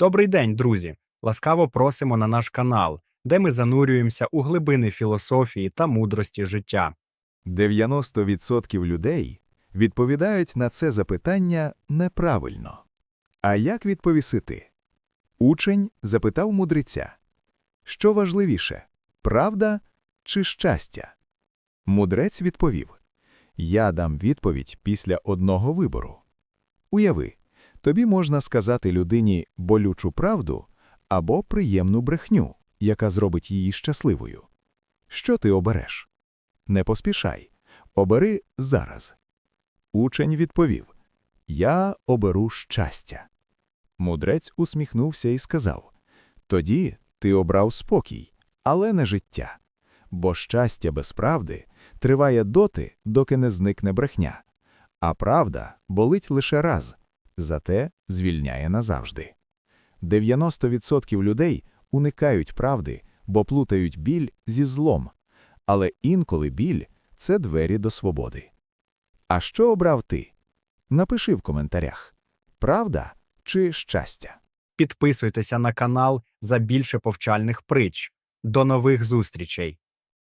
Добрий день, друзі! Ласкаво просимо на наш канал, де ми занурюємося у глибини філософії та мудрості життя. 90% людей відповідають на це запитання неправильно. А як відповіси ти? Учень запитав мудреця. Що важливіше, правда чи щастя? Мудрець відповів. Я дам відповідь після одного вибору. Уяви, тобі можна сказати людині болючу правду або приємну брехню, яка зробить її щасливою. Що ти обереш? Не поспішай. Обери зараз. Учень відповів: Я оберу щастя. Мудрець усміхнувся і сказав: Тоді ти обрав спокій, але не життя. Бо щастя без правди триває доти, доки не зникне брехня, а правда болить лише раз, зате звільняє назавжди. 90% людей уникають правди, бо плутають біль зі злом, але інколи біль це двері до свободи. А що обрав ти? Напиши в коментарях: правда чи щастя? Підписуйтеся на канал за більше повчальних притч. До нових зустрічей!